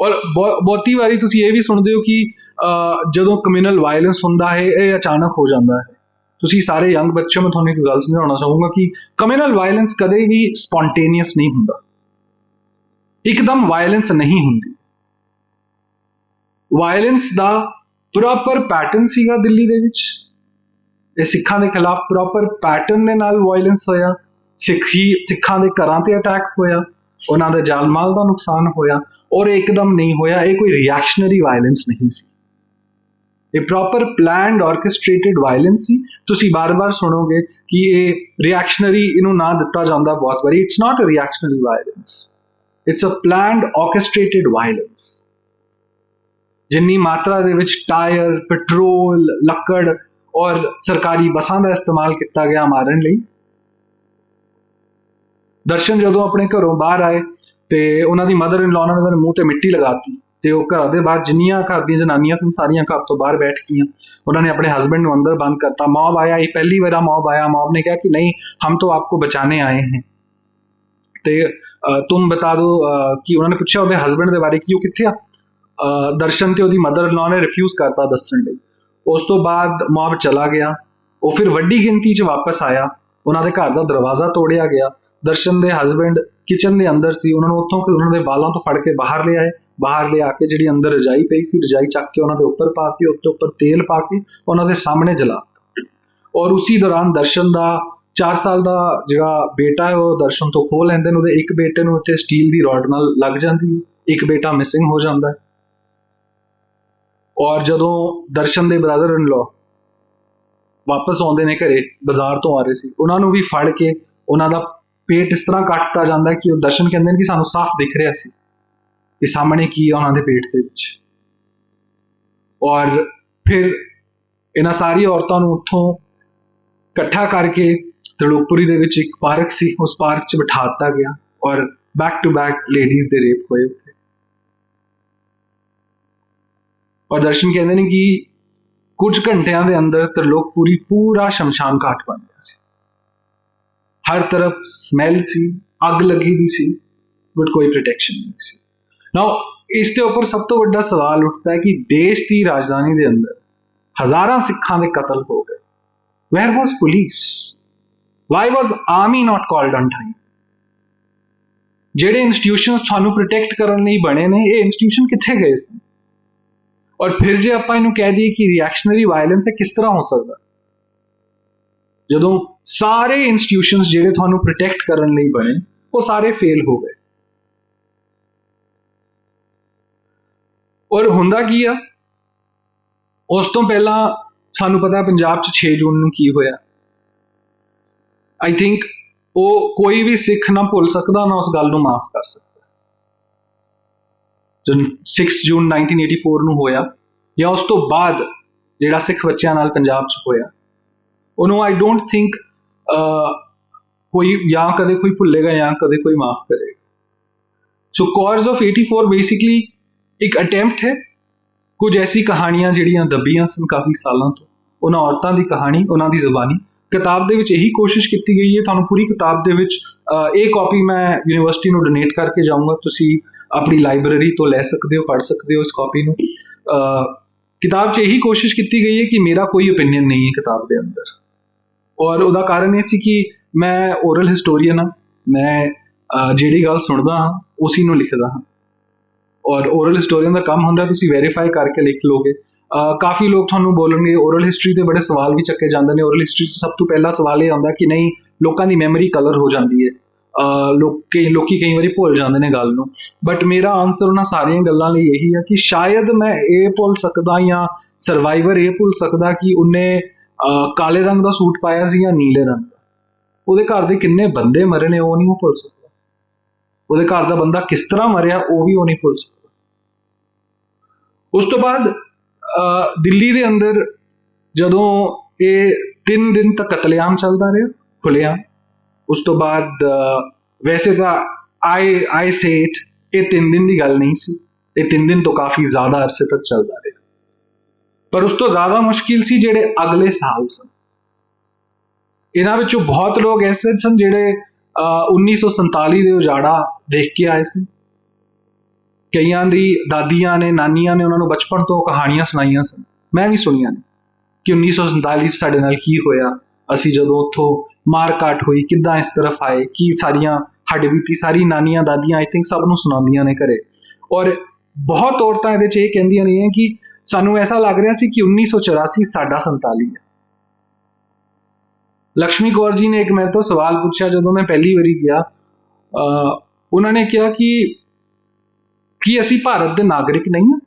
ਔਰ ਬਹੁ- ਬਹੁਤੀ ਵਾਰੀ ਤੁਸੀਂ ਇਹ ਵੀ ਸੁਣਦੇ ਹੋ ਕਿ ਅਹ, ਜਦੋਂ ਕਮਿਊਨਲ ਵਾਇਲੈਂਸ ਹੁੰਦਾ ਹੈ ਇਹ ਅਚਾਨਕ ਹੋ ਜਾਂਦਾ ਹੈ ਤੁਸੀਂ ਸਾਰੇ ਯੰਗ ਬੱਚਿਆਂ ਨੂੰ ਤੁਹਾਨੂੰ ਇੱਕ ਗੱਲ ਸਮਝਾਉਣਾ ਚਾਹੂੰਗਾ ਕਿ ਕਮਿਊਨਲ ਵਾਇਲੈਂਸ ਕਦੇ ਵੀ ਸਪੌਂਟੇਨੀਅਸ ਨਹੀਂ ਹੁੰਦਾ ਇੱਕਦਮ ਵਾਇਲੈਂਸ ਨਹੀਂ ਹੁੰਦੀ ਵਾਇਲੈਂਸ ਦਾ ਪ੍ਰੋਪਰ ਪੈਟਰਨ ਸੀਗਾ ਦਿੱਲੀ ਦੇ ਵਿੱਚ ਇਹ ਸਿੱਖਾਂ ਦੇ ਖਿਲਾਫ ਪ੍ਰੋਪਰ ਪੈਟਰਨ ਦੇ ਨਾਲ ਵਾਇਲੈਂਸ ਹੋਇਆ। ਸਿੱਖੀ ਸਿੱਖਾਂ ਦੇ ਘਰਾਂ ਤੇ ਅਟੈਕ ਹੋਇਆ। ਉਹਨਾਂ ਦੇ ਜਾਨ ਮਾਲ ਦਾ ਨੁਕਸਾਨ ਹੋਇਆ ਔਰ ਇਹ ਇੱਕਦਮ ਨਹੀਂ ਹੋਇਆ। ਇਹ ਕੋਈ ਰਿਐਕਸ਼ਨਰੀ ਵਾਇਲੈਂਸ ਨਹੀਂ ਸੀ। ਇਹ ਪ੍ਰੋਪਰ ਪਲਾਨਡ ਆਰਕੈਸਟ੍ਰੇਟਡ ਵਾਇਲੈਂਸ ਸੀ। ਤੁਸੀਂ ਬਾਰ-ਬਾਰ ਸੁਣੋਗੇ ਕਿ ਇਹ ਰਿਐਕਸ਼ਨਰੀ ਇਹਨੂੰ ਨਾ ਦਿੱਤਾ ਜਾਂਦਾ ਬਹੁਤ ਵਾਰੀ। It's not a reactionary violence it's a planned orchestrated violence ਜਿੰਨੀ ਮਾਤਰਾ ਦੇ ਵਿੱਚ ਟਾਇਰ, ਪੈਟਰੋਲ, ਲੱਕੜ ਔਰ ਸਰਕਾਰੀ ਬੱਸਾਂ ਦਾ ਇਸਤੇਮਾਲ ਕੀਤਾ ਗਿਆ ਮਾਰਨ ਲਈ। ਦਰਸ਼ਨ ਜਦੋਂ ਆਪਣੇ ਘਰੋਂ ਬਾਹਰ ਆਏ ਤੇ ਉਹਨਾਂ ਦੀ ਮਦਰ ਇਨ ਲਾਅ ਉਹਨਾਂ ਦੇ ਮੂੰਹ ਤੇ ਮਿੱਟੀ ਲਗਾਤੀ ਤੇ ਉਹ ਘਰਾਂ ਦੇ ਬਾਹਰ ਜਿੰਨੀਆਂ ਘਰ ਦੀਆਂ ਜਨਾਨੀਆਂ ਸਨ ਸਾਰੀਆਂ ਘਰ ਤੋਂ ਬਾਹਰ ਬੈਠ ਗਈਆਂ। ਉਹਨਾਂ ਨੇ ਆਪਣੇ ਹਸਬੰਡ ਨੂੰ ਅੰਦਰ ਬੰਦ ਕਰਤਾ। ਮੌਬ ਆਇਆ, ਇਹ ਪਹਿਲੀ ਵਾਰ ਮੌਬ ਆਇਆ। ਮੌਬ ਨੇ ਕਿਹਾ ਕਿ ਨਹੀਂ, ਹਮ ਤੋਂ ਆਪਕੋ ਬਚਾਣੇ ਆਏ ਹੈ। ਤੇ ਤੁਮ ਬਤਾ ਦੋ ਕਿ ਉਹਨਾਂ ਨੇ ਪੁੱਛਿਆ ਉਹਦੇ ਹਸਬੰਡ ਦੇ ਬਾਰੇ ਕਿ ਉਹ ਕਿੱਥੇ ਆ? ਦਰਸ਼ਨ ਤੇ ਉਹਦੀ ਮਦਰ ਇਨ ਲਾਅ ਨੇ ਰਿਫਿਊਜ਼ ਕਰਤਾ ਦੱਸਣ ਲਈ। ਉਸ ਤੋਂ ਬਾਅਦ ਮੌਬ ਚਲਾ ਗਿਆ। ਉਹ ਫਿਰ ਵੱਡੀ ਗਿਣਤੀ 'ਚ ਵਾਪਸ ਆਇਆ। ਉਹਨਾਂ ਦੇ ਘਰ ਦਾ ਦਰਵਾਜ਼ਾ ਤੋੜਿਆ ਗਿਆ। ਦਰਸ਼ਨ ਦੇ ਹਸਬੰਡ ਕਿਚਨ ਦੇ ਅੰਦਰ ਸੀ। ਉਹਨਾਂ ਨੂੰ ਉੱਥੋਂ ਉਹਨਾਂ ਦੇ ਬਾਲਾਂ ਤੋਂ ਫੜ ਕੇ ਬਾਹਰ ਲਿਆਏ ਬਾਹਰ ਲਿਆ ਕੇ ਜਿਹੜੀ ਅੰਦਰ ਰਜਾਈ ਪਈ ਸੀ, ਰਜਾਈ ਚੱਕ ਕੇ ਉਹਨਾਂ ਦੇ ਉੱਪਰ ਪਾਤੀ ਉੱਤੇ ਉੱਪਰ ਤੇਲ ਪਾ ਕੇ ਉਹਨਾਂ ਦੇ ਸਾਹਮਣੇ ਜਲਾ ਔਰ ਉਸੇ ਦੌਰਾਨ ਦਰਸ਼ਨ ਦਾ 4 ਸਾਲ ਦਾ ਜਿਹੜਾ ਬੇਟਾ ਹੈ, ਉਹ ਦਰਸ਼ਨ ਤੋਂ ਖੋਹ ਲੈਂਦੇ ਨੇ। ਉਹਦੇ ਇੱਕ ਬੇਟੇ ਨੂੰ ਉੱਤੇ ਸਟੀਲ ਦੀ ਰੋਡ ਨਾਲ ਲੱਗ ਜਾਂਦੀ ਹੈ। ਇੱਕ ਬੇਟਾ ਮਿਸਿੰਗ ਹੋ ਜਾਂਦਾ ਹੈ। ਔਰ ਜਦੋਂ ਦਰਸ਼ਨ ਦੇ ਬ੍ਰਦਰ ਇਨ ਲਾ ਵਾਪਸ ਆਉਂਦੇ ਨੇ ਘਰੇ, ਬਾਜ਼ਾਰ ਤੋਂ ਆ ਰਹੇ ਸੀ, ਉਹਨਾਂ ਨੂੰ ਵੀ ਫੜ ਕੇ ਉਹਨਾਂ ਦਾ ਪੇਟ ਇਸ ਤਰ੍ਹਾਂ ਕੱਟਤਾ ਜਾਂਦਾ ਕਿ ਉਹ ਦਰਸ਼ਨ ਕਹਿੰਦੇ ਨੇ ਕਿ ਸਾਨੂੰ ਸਾਫ਼ ਦਿਖ ਰਿਹਾ ਸੀ ਕਿ ਸਾਹਮਣੇ ਕੀ ਆ ਉਹਨਾਂ ਦੇ ਪੇਟ ਦੇ ਵਿੱਚ। ਔਰ ਫਿਰ ਇਹਨਾਂ ਸਾਰੀ ਔਰਤਾਂ ਨੂੰ ਉੱਥੋਂ ਇਕੱਠਾ ਕਰਕੇ ਤਲੋਕਪੁਰੀ ਦੇ ਵਿੱਚ ਇੱਕ ਪਾਰਕ ਸੀ, ਉਸ ਪਾਰਕ 'ਚ ਬਿਠਾ ਦਿੱਤਾ ਗਿਆ ਔਰ ਬੈਕ ਟੂ ਬੈਕ ਲੇਡੀਜ਼ ਦੇ ਰੇਪ ਹੋਏ ਉੱਥੇ। ਔਰ ਦਰਸ਼ਨ ਕਹਿੰਦੇ ਨੇ ਕਿ ਕੁਝ ਘੰਟਿਆਂ ਦੇ ਅੰਦਰ ਤਲੋਕਪੁਰੀ ਪੂਰਾ ਸ਼ਮਸ਼ਾਨ ਘਾਟ ਬਣ ਗਿਆ ਸੀ। ਹਰ ਤਰਫ ਸਮੈਲ ਸੀ, ਅੱਗ ਲੱਗੀ ਦੀ ਸੀ ਬਟ ਕੋਈ ਪ੍ਰੋਟੈਕਸ਼ਨ ਨਹੀਂ ਸੀ। ਨਾਓ ਇਸ ਦੇ ਉੱਪਰ ਸਭ ਤੋਂ ਵੱਡਾ ਸਵਾਲ ਉੱਠਦਾ ਹੈ ਕਿ ਦੇਸ਼ ਦੀ ਰਾਜਧਾਨੀ ਦੇ ਅੰਦਰ ਹਜ਼ਾਰਾਂ ਸਿੱਖਾਂ ਦੇ ਕਤਲ ਹੋ ਗਏ। Where was police why was army not called on time ਜਿਹੜੇ ਇੰਸਟੀਟਿਊਸ਼ਨਸ ਤੁਹਾਨੂੰ ਪ੍ਰੋਟੈਕਟ ਕਰਨ ਲਈ ਬਣੇ ਨੇ, ਇਹ ਇੰਸਟੀਟਿਊਸ਼ਨ ਕਿੱਥੇ ਗਏ ਸਨ ਔਰ ਫਿਰ ਜੇ ਆਪਾਂ ਇਹਨੂੰ ਕਹਿ ਦਈਏ ਕਿ ਰਿਐਕਸ਼ਨਰੀ ਵਾਇਲੈਂਸ ਹੈ, ਕਿਸ ਤਰ੍ਹਾਂ ਹੋ ਸਕਦਾ? ਜਦੋਂ ਸਾਰੇ ਇੰਸਟੀਟਿਊਸ਼ਨਸ ਜਿਹੜੇ ਤੁਹਾਨੂੰ ਪ੍ਰੋਟੈਕਟ ਕਰਨ ਲਈ ਬਣੇ, ਉਹ ਸਾਰੇ ਫੇਲ ਹੋ ਗਏ। ਔਰ ਹੁੰਦਾ ਕੀ ਆ? ਉਸ ਤੋਂ ਪਹਿਲਾਂ ਸਾਨੂੰ ਪਤਾ ਪੰਜਾਬ 'ਚ 6 ਜੂਨ ਨੂੰ ਕੀ ਹੋਇਆ। ਆਈ ਥਿੰਕ ਉਹ ਕੋਈ ਵੀ ਸਿੱਖ ਨਾ ਭੁੱਲ ਸਕਦਾ, ਨਾ ਉਸ ਗੱਲ ਨੂੰ ਮਾਫ ਕਰ ਸਕਦਾ। ਜਦ 6 ਜੂਨ 1984 ਨੂੰ ਹੋਇਆ, ਜਾਂ ਉਸ ਤੋਂ ਬਾਅਦ ਜਿਹੜਾ ਸਿੱਖ ਬੱਚਿਆਂ ਨਾਲ ਪੰਜਾਬ 'ਚ ਹੋਇਆ। ਉਹਨੂੰ ਆਈ ਡੋਨਟ ਥਿੰਕ ਕੋਈ ਜਾਂ ਕਦੇ ਕੋਈ ਭੁੱਲੇਗਾ ਜਾਂ ਕਦੇ ਕੋਈ ਮਾਫ ਕਰੇਗਾ। ਸੋ ਕਾਜ਼ ਆਫ 84 ਬੇਸਿਕਲੀ ਇੱਕ ਅਟੈਂਪਟ ਹੈ। ਕੁਝ ਐਸੀ ਕਹਾਣੀਆਂ ਜਿਹੜੀਆਂ ਦੱਬੀਆਂ ਸਨ ਕਾਫੀ ਸਾਲਾਂ ਤੋਂ। ਉਹਨਾਂ ਔਰਤਾਂ ਦੀ ਕਹਾਣੀ, ਉਹਨਾਂ ਦੀ ਜ਼ੁਬਾਨੀ। ਕਿਤਾਬ ਦੇ ਵਿੱਚ ਇਹੀ ਕੋਸ਼ਿਸ਼ ਕੀਤੀ ਗਈ ਹੈ। ਤੁਹਾਨੂੰ ਪੂਰੀ ਕਿਤਾਬ ਦੇ ਵਿੱਚ ਇਹ ਕਾਪੀ ਮੈਂ ਯੂਨੀਵਰਸਿਟੀ ਨੂੰ ਡੋਨੇਟ ਕਰਕੇ ਜਾਊਂਗਾ। ਤੁਸੀਂ ਆਪਣੀ ਲਾਇਬ੍ਰੇਰੀ ਤੋਂ ਲੈ ਸਕਦੇ ਹੋ, ਪੜ੍ਹ ਸਕਦੇ ਹੋ ਇਸ ਕਾਪੀ ਨੂੰ। ਕਿਤਾਬ 'ਚ ਇਹੀ ਕੋਸ਼ਿਸ਼ ਕੀਤੀ ਗਈ ਹੈ ਕਿ ਮੇਰਾ ਕੋਈ ਓਪੀਨੀਅਨ ਨਹੀਂ ਹੈ ਕਿਤਾਬ ਦੇ ਅੰਦਰ। ਔਰ ਉਹਦਾ ਕਾਰਨ ਇਹ ਸੀ ਕਿ ਮੈਂ ਓਰਲ ਹਿਸਟੋਰੀਅਨ ਹਾਂ। ਮੈਂ ਜਿਹੜੀ ਗੱਲ ਸੁਣਦਾ ਹਾਂ, ਉਸੇ ਨੂੰ ਲਿਖਦਾ ਹਾਂ। ਔਰ ਓਰਲ ਹਿਸਟੋਰੀਅਨ ਦਾ ਕੰਮ ਹੁੰਦਾ, ਤੁਸੀਂ ਵੈਰੀਫਾਈ ਕਰਕੇ ਲਿਖ ਲੋਗੇ ਕਾਫੀ ਲੋਕ ਤੁਹਾਨੂੰ ਬੋਲਣਗੇ ਓਰਲ ਹਿਸਟਰੀ ਤੇ ਬੜੇ ਸਵਾਲ ਵੀ ਚੱਕੇ ਜਾਂਦੇ ਨੇ। ਓਰਲ ਹਿਸਟਰੀ 'ਚ ਸਭ ਤੋਂ ਪਹਿਲਾ ਸਵਾਲ ਇਹ ਆਉਂਦਾ ਕਿ ਨਹੀਂ, ਲੋਕਾਂ ਦੀ ਮੈਮਰੀ ਕਲਰ ਹੋ ਜਾਂਦੀ ਹੈ। ਲੋਕੀ ਲੋਕੀ ਕਈ ਵਾਰੀ ਭੁੱਲ ਜਾਂਦੇ ਨੇ ਗੱਲ ਨੂੰ। ਬਟ ਮੇਰਾ ਆਨਸਰ ਉਹਨਾਂ ਸਾਰੀਆਂ ਗੱਲਾਂ ਲਈ ਇਹੀ ਹੈ ਕਿ ਸ਼ਾਇਦ ਮੈਂ ਇਹ ਭੁੱਲ ਸਕਦਾ ਜਾਂ ਸਰਵਾਈਵਰ ਇਹ ਭੁੱਲ ਸਕਦਾ ਕਿ ਉਹਨੇ ਕਾਲੇ ਰੰਗ ਦਾ ਸੂਟ ਪਾਇਆ ਸੀ ਜਾਂ ਨੀਲੇ ਰੰਗ ਦਾ। ਉਹਦੇ ਘਰ ਦੇ ਕਿੰਨੇ ਬੰਦੇ ਮਰੇ ਨੇ, ਉਹ ਨਹੀਂ ਉਹ ਭੁੱਲ ਸਕਦਾ। ਉਹਦੇ ਘਰ ਦਾ ਬੰਦਾ ਕਿਸ ਤਰ੍ਹਾਂ ਮਰਿਆ, ਉਹ ਵੀ ਉਹ ਨਹੀਂ ਭੁੱਲ ਸਕਦਾ। ਉਸ ਤੋਂ ਬਾਅਦ ਦਿੱਲੀ ਦੇ ਅੰਦਰ ਜਦੋਂ ਇਹ 3 ਦਿਨ ਤੱਕ ਕਤਲੇਆਮ ਚੱਲਦਾ ਰਿਹਾ ਖੁੱਲਿਆ ਉਸ ਤੋਂ ਬਾਅਦ ਵੈਸੇ ਤਾਂ ਆਈ ਆਈ ਸੇ ਇਟ ਇਹ 3 ਦਿਨ ਦੀ ਗੱਲ ਨਹੀਂ ਸੀ। ਇਹ 3 ਦਿਨ ਤੋਂ ਕਾਫੀ ਜ਼ਿਆਦਾ ਅਰਸੇ ਤੱਕ ਚੱਲਦਾ ਰਿਹਾ। ਪਰ ਉਸ ਤੋਂ ਜ਼ਿਆਦਾ ਮੁਸ਼ਕਿਲ ਸੀ ਜਿਹੜੇ ਅਗਲੇ ਸਾਲ ਸਨ। ਇਹਨਾਂ ਵਿੱਚੋਂ ਬਹੁਤ ਲੋਕ ਐਸੇ ਸਨ ਜਿਹੜੇ 1947 ਦੇ ਉਜਾੜਾ ਦੇਖ ਕੇ ਆਏ ਸੀ। ਕਈਆਂ ਦੀ ਦਾਦੀਆਂ ਨੇ, ਨਾਨੀਆਂ ਨੇ ਉਹਨਾਂ ਨੂੰ ਬਚਪਨ ਤੋਂ ਕਹਾਣੀਆਂ ਸੁਣਾਈਆਂ ਸਨ। ਮੈਂ ਵੀ ਸੁਣੀਆਂ ਨੇ ਕਿ 1947 ਸਾਡੇ ਨਾਲ ਕੀ ਹੋਇਆ। ਅਸੀਂ ਜਦੋਂ ਉੱਥੋਂ ਮਾਰ ਕਾਟ ਹੋਈ, ਕਿੱਦਾਂ ਇਸ ਤਰਫ ਆਏ, ਕੀ ਸਾਰੀਆਂ ਹੱਡਬੀਤੀ ਸਾਰੀ ਨਾਨੀਆਂ, ਦਾਦੀਆਂ ਆਈ ਥਿੰਕ ਸਭ ਨੂੰ ਸੁਣਾਉਂਦੀਆਂ ਨੇ ਘਰੇ। ਔਰ ਬਹੁਤ ਔਰਤਾਂ ਇਹਦੇ 'ਚ ਇਹ ਕਹਿੰਦੀਆਂ ਨੇ ਕਿ ਸਾਨੂੰ ਐਸਾ ਲੱਗ ਰਿਹਾ ਸੀ ਕਿ 1984 ਸਾਡਾ 47 ਹੈ। ਲక్ష్ਮੀ ਕੌਰ ਜੀ ਨੇ ਇੱਕ ਮੇਰੇ ਤੋਂ ਸਵਾਲ ਪੁੱਛਿਆ, ਜਦੋਂ ਮੈਂ ਪਹਿਲੀ ਵਾਰੀ ਗਿਆ ਉਹਨਾਂ ਨੇ ਕਿਹਾ ਕਿ ਕੀ ਅਸੀਂ ਭਾਰਤ ਦੇ ਨਾਗਰਿਕ ਨਹੀਂ ਹਾਂ?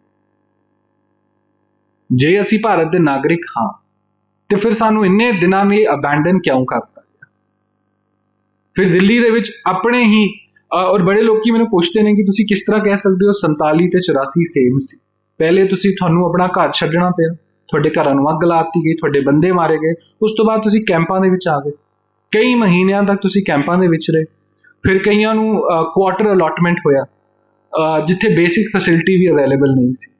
ਜੇ ਅਸੀਂ ਭਾਰਤ ਦੇ ਨਾਗਰਿਕ ਹਾਂ, ਤੇ ਫਿਰ ਸਾਨੂੰ ਇੰਨੇ ਦਿਨਾਂ ਲਈ ਅਬੈਂਡਨ ਕਿਉਂ ਕਰ ਫਿਰ ਦਿੱਲੀ ਦੇ ਵਿੱਚ ਆਪਣੇ ਹੀ ਔਰ ਬੜੇ ਲੋਕੀ ਮੈਨੂੰ ਪੁੱਛਦੇ ਨੇ ਕਿ ਤੁਸੀਂ ਕਿਸ ਤਰ੍ਹਾਂ ਕਹਿ ਸਕਦੇ ਹੋ 47 ਤੇ 84 ਸੇਮ ਸੀ। ਪਹਿਲੇ ਤੁਸੀਂ ਤੁਹਾਨੂੰ ਆਪਣਾ ਘਰ ਛੱਡਣਾ ਪਿਆ, ਤੁਹਾਡੇ ਘਰਾਂ ਨੂੰ ਅੱਗ ਲਾਤੀ ਗਈ, ਤੁਹਾਡੇ ਬੰਦੇ ਮਾਰੇ ਗਏ, ਉਸ ਤੋਂ ਬਾਅਦ ਤੁਸੀਂ ਕੈਂਪਾਂ ਦੇ ਵਿੱਚ ਆ ਗਏ। ਕਈ ਮਹੀਨਿਆਂ ਤੱਕ ਤੁਸੀਂ ਕੈਂਪਾਂ ਦੇ ਵਿੱਚ ਰਹੇ। ਫਿਰ ਕਈਆਂ ਨੂੰ ਕੁਆਟਰ ਅਲਾਟਮੈਂਟ ਹੋਇਆ ਜਿੱਥੇ ਬੇਸਿਕ ਫੈਸਿਲਿਟੀ ਵੀ ਅਵੇਲੇਬਲ ਨਹੀਂ ਸੀ।